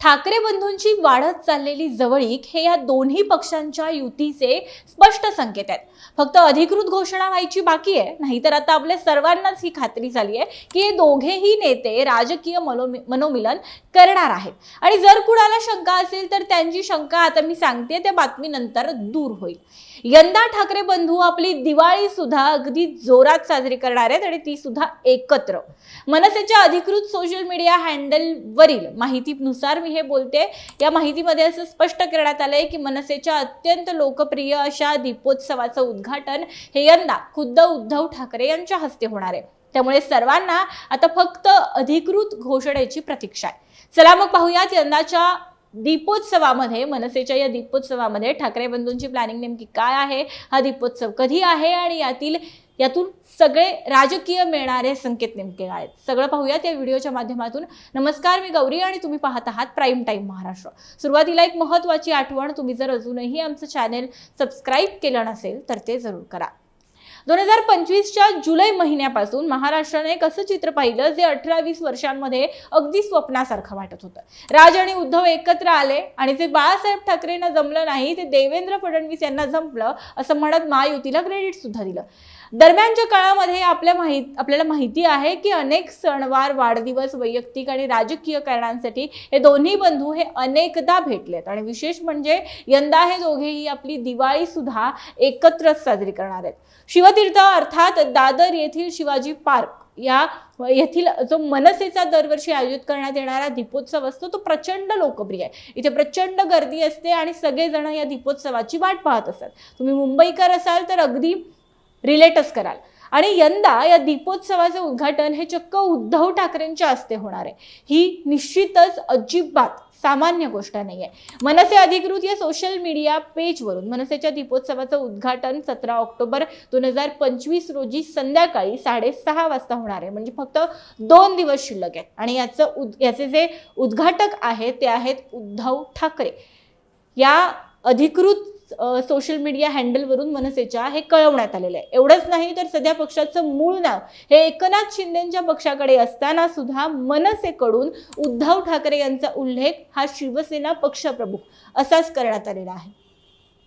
ठाकरे बंधूंची वाढत चाललेली जवळीक हे या दोन्ही पक्षांच्या युतीचे स्पष्ट संकेत आहेत. फक्त अधिकृत घोषणा व्हायची बाकी आहे नाहीतर आता आपल्या सर्वांनाच ही खात्री झाली आहे की हे दोघेही नेते राजकीय मनोमि मनोमिलन करणार आहेत. आणि जर कुणाला शंका असेल तर त्यांची शंका आता मी सांगते त्या बातमीनंतर दूर होईल. यंदा ठाकरे बंधू आपली दिवाळी सुद्धा अगदी जोरात साजरी करणार आहेत आणि ती सुद्धा एकत्र. मनसेच्या अधिकृत सोशल मीडिया हँडलवरील माहितीनुसार मी हे बोलते. या माहितीमध्ये असं स्पष्ट करण्यात आलंय की मनसेच्या अत्यंत लोकप्रिय अशा दीपोत्सवाचं उद्घाटन हे यंदा खुद्द उद्धव ठाकरे यांच्या हस्ते होणार आहे. त्यामुळे सर्वांना आता फक्त अधिकृत घोषणेची प्रतीक्षा आहे. चला मग पाहूयात यंदाच्या दीपोत्सवामध्ये मनसेच्या या दीपोत्सवामध्ये ठाकरे बंधूंची प्लॅनिंग नेमकी काय आहे? हा दीपोत्सव कधी आहे आणि यातील यातून सगळे राजकीय मिळणारे संकेत नेमके काय आहेत. सगळं पाहूयात या व्हिडिओच्या माध्यमातून. नमस्कार मी गौरी आणि तुम्ही पाहत आहात प्राईम टाईम महाराष्ट्र. सुरुवातीला एक महत्त्वाची आठवण तुम्ही जर अजूनही आमचं चॅनेल सबस्क्राईब केलं नसेल तर ते जरूर करा. दोन हजार पंचवीसच्या जुलै महिन्यापासून महाराष्ट्राने एक असं चित्र पाहिलं जे अठरा वीस वर्षांमध्ये अगदी स्वप्नासारखं वाटत होतं. राज आणि उद्धव एकत्र आले आणि जे बाळासाहेब ठाकरेंना जमलं नाही ते देवेंद्र फडणवीस यांना जमलं असं म्हणत महायुतीला क्रेडिट सुद्धा दिलं. दरम्यानच्या काळामध्ये आपल्या माहीत आपल्याला माहिती आहे की अनेक सणवार वाढदिवस वैयक्तिक आणि राजकीय कारणांसाठी हे दोन्ही बंधू हे अनेकदा भेटलेत. आणि विशेष म्हणजे यंदा हे दोघेही आपली दिवाळी सुद्धा एकत्रच साजरी करणार आहेत. शिवतीर्थ अर्थात दादर येथील शिवाजी पार्क या येथील जो मनसेचा दरवर्षी आयोजित करण्यात येणारा दीपोत्सव असतो तो प्रचंड लोकप्रिय आहे. इथे प्रचंड गर्दी असते आणि सगळेजण या दीपोत्सवाची वाट पाहत असतात. तुम्ही मुंबईकर असाल तर अगदी रिलेटच कराल. आणि यंदा या दीपोत्सवाचं उद्घाटन हे चक्क उद्धव ठाकरेंच्या हस्ते होणार आहे. ही निश्चितच अजिबात सामान्य गोष्ट नाही आहे मनसे अधिकृत या सोशल मीडिया पेजवरून मनसेच्या दीपोत्सवाचं उद्घाटन सतरा ऑक्टोबर दोन हजार पंचवीस रोजी संध्याकाळी साडेसहा वाजता होणार आहे. म्हणजे फक्त दोन दिवस शिल्लक आहेत आणि याचं उद याचे जे उद्घाटक आहेत ते आहेत उद्धव ठाकरे. या अधिकृत सोशल मीडिया हँडलवरून मनसेच्या हे कळवण्यात आलेलं आहे. एवढंच नाही तर सध्या पक्षाचं मूळ नाव हे एकनाथ शिंदेच्या पक्षाकडे असताना सुद्धा मनसेकडून उद्धव ठाकरे यांचा उल्लेख हा शिवसेना पक्षप्रमुख असाच करण्यात आलेला आहे.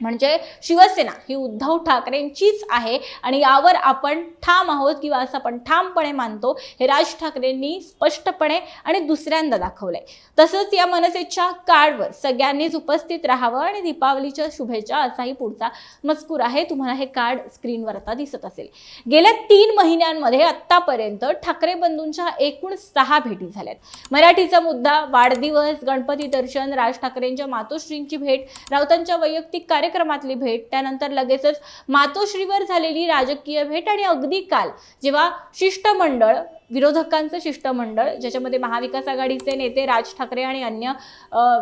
म्हणजे शिवसेना ही उद्धव ठाकरेंचीच आहे आणि यावर आपण ठाम आहोत किंवा असं आपण ठामपणे मानतो हे राज ठाकरेंनी स्पष्टपणे आणि दुसऱ्यांदा दाखवलंय. तसंच या मनसेच्या कार्डवर सगळ्यांनीच उपस्थित राहावं आणि दीपावलीच्या शुभेच्छा असाही पुढचा मजकूर आहे. तुम्हाला हे कार्ड स्क्रीनवर आता दिसत असेल. गेल्या तीन महिन्यांमध्ये आत्तापर्यंत ठाकरे बंधूंच्या एकूण सहा भेटी झाल्यात. मराठीचा मुद्दा वाढदिवस गणपती दर्शन राज ठाकरेंच्या मातोश्रींची भेट राऊतांच्या वैयक्तिक कार्य कार्यक्रमातली भेट. त्यानंतर लगेचच मातोश्रीवर झालेली राजकीय भेट आणि अगदी काल जेव्हा शिष्टमंडळ विरोधकांचं शिष्टमंडळ ज्याच्यामध्ये महाविकास आघाडीचे नेते राज ठाकरे आणि अन्य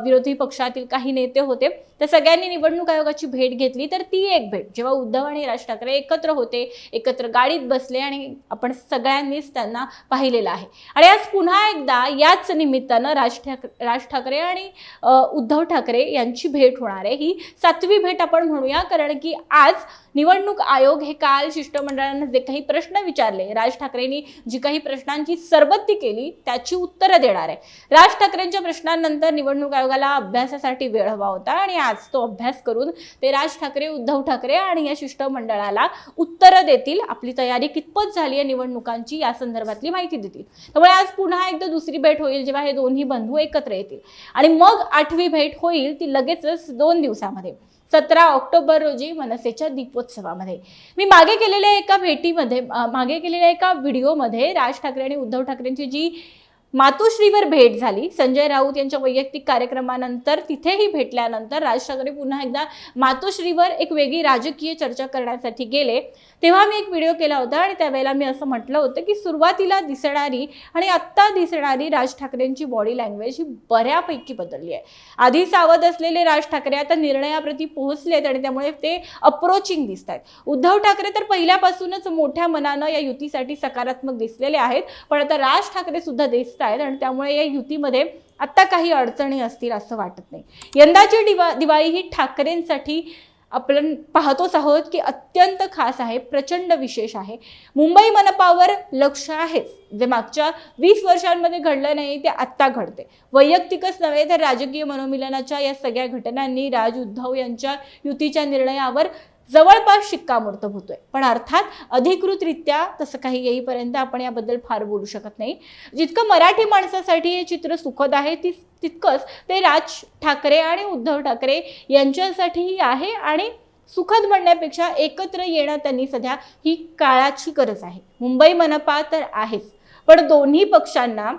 विरोधी पक्षातील काही नेते होते त्या सगळ्यांनी निवडणूक आयोगाची भेट घेतली. तर ती एक भेट. जेव्हा उद्धव आणि राज ठाकरे एकत्र होते एकत्र गाडीत बसले आणि आपण सगळ्यांनीच त्यांना पाहिलेलं आहे. आणि आज पुन्हा एकदा याच निमित्तानं राज ठाकरे राज ठाकरे आणि उद्धव ठाकरे यांची भेट होणार आहे. ही सातवी भेट आपण म्हणूया कारण की आज निवडणूक आयोग हे काल शिष्टमंडळांना जे काही प्रश्न विचारले राज ठाकरेंनी जी काही प्रश्न प्रश्नांची सरबत्ती केली त्याची उत्तरं देणार आहे. राज ठाकरेंच्या प्रश्नांनंतर निवडणूक आयोगाला अभ्यासासाठी वेळ हवा होता आणि आज तो अभ्यास करून ते राज ठाकरे उद्धव ठाकरे आणि या शिष्टमंडळाला उत्तरं देतील. आपली तयारी कितपत झाली आहे निवडणुकांची या संदर्भातली माहिती देतील. त्यामुळे आज पुन्हा एकदा दुसरी भेट होईल जेव्हा हे दोन्ही बंधू एकत्र येतील. आणि मग आठवी भेट होईल ती लगेचच दोन दिवसामध्ये. सतरा ऑक्टोबर रोजी मनसेच्या दीपोत्सवामध्ये. मी मागे केलेल्या एका भेटीमध्ये मागे केलेल्या एका व्हिडिओमध्ये राज ठाकरे आणि उद्धव ठाकरेंची जी मातोश्रीवर भेट झाली. संजय राऊत यांच्या वैयक्तिक कार्यक्रमानंतर तिथेही भेटल्यानंतर राज ठाकरे पुन्हा एकदा मातोश्रीवर एक वेगळी राजकीय चर्चा करण्यासाठी गेले. तेव्हा मी एक व्हिडिओ केला होता आणि त्यावेळेला मी असं म्हटलं होतं की सुरुवातीला दिसणारी आणि आत्ता दिसणारी राज ठाकरेंची बॉडी लँग्वेज ही बऱ्यापैकी बदलली आहे. आधी सावध असलेले राज ठाकरे आता निर्णयाप्रती पोहोचलेत आणि त्यामुळे ते अप्रोचिंग दिसत आहेत. उद्धव ठाकरे तर पहिल्यापासूनच मोठ्या मनानं या युतीसाठी सकारात्मक दिसलेले आहेत. पण आता राज ठाकरे सुद्धा दिसत आहेत आणि त्यामुळे या युतीमध्ये आत्ता काही अडचणी असतील असं वाटत नाही. यंदाची दिवा दिवाळी ही ठाकरेंसाठी आपण पाहतोच आहोत की अत्यंत खास आहे प्रचंड विशेष आहे. मुंबई मनपावर लक्ष आहेच जे मागच्या वीस वर्षांमध्ये घडलं नाही ते आत्ता घडते वैयक्तिकच नव्हे तर राजकीय मनोमिलनाच्या या सगळ्या घटनांनी राज उद्धव यांच्या युतीच्या निर्णयावर जवळपास शिक्कामोर्तब होतोय. पण अर्थात अधिकृतरित्या तसं काही येईपर्यंत आपण याबद्दल फार बोलू शकत नाही. जितकं मराठी माणसासाठी हे चित्र सुखद आहे ती तितकंच ते राज ठाकरे आणि उद्धव ठाकरे यांच्यासाठीही आहे आणि सुखद म्हणण्यापेक्षा एकत्र येणं त्यांनी सध्या ही काळाची गरज आहे. मुंबई मनपा तर आहेच. पण दोन्ही पक्षांना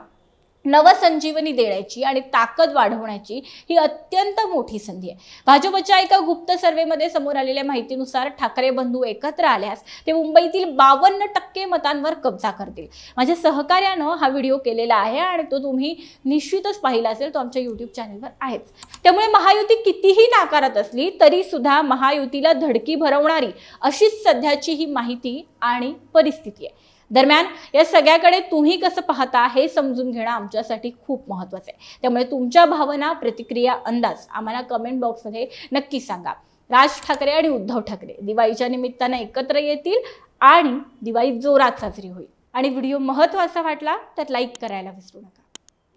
नवसंजीवनी देण्याची आणि ताकद वाढवण्याची ही अत्यंत मोठी संधी आहे. भाजपच्या एका गुप्त सर्व्हेमध्ये समोर आलेल्या माहितीनुसार ठाकरे बंधू एकत्र आल्यास ते मुंबईतील बावन्न टक्के मतांवर कब्जा करतील. माझ्या सहकार्यानं हा व्हिडिओ केलेला आहे आणि तो तुम्ही निश्चितच पाहिला असेल तो आमच्या युट्यूब चॅनलवर आहेच. त्यामुळे महायुती कितीही नाकारत असली तरी सुद्धा महायुतीला धडकी भरवणारी अशीच सध्याची ही माहिती आणि परिस्थिती आहे. दरम्यान या सगळ्याकडे तुम्ही कसं पाहता हे समजून घेणं आमच्यासाठी खूप महत्त्वाचं आहे. त्यामुळे तुमच्या भावना प्रतिक्रिया अंदाज आम्हाला कमेंट बॉक्समध्ये नक्की सांगा. राज ठाकरे आणि उद्धव ठाकरे दिवाळीच्या निमित्तानं एकत्र येतील आणि दिवाळी जोरात साजरी होईल. आणि व्हिडिओ महत्त्वाचा वाटला तर लाईक करायला विसरू नका.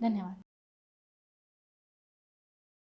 धन्यवाद.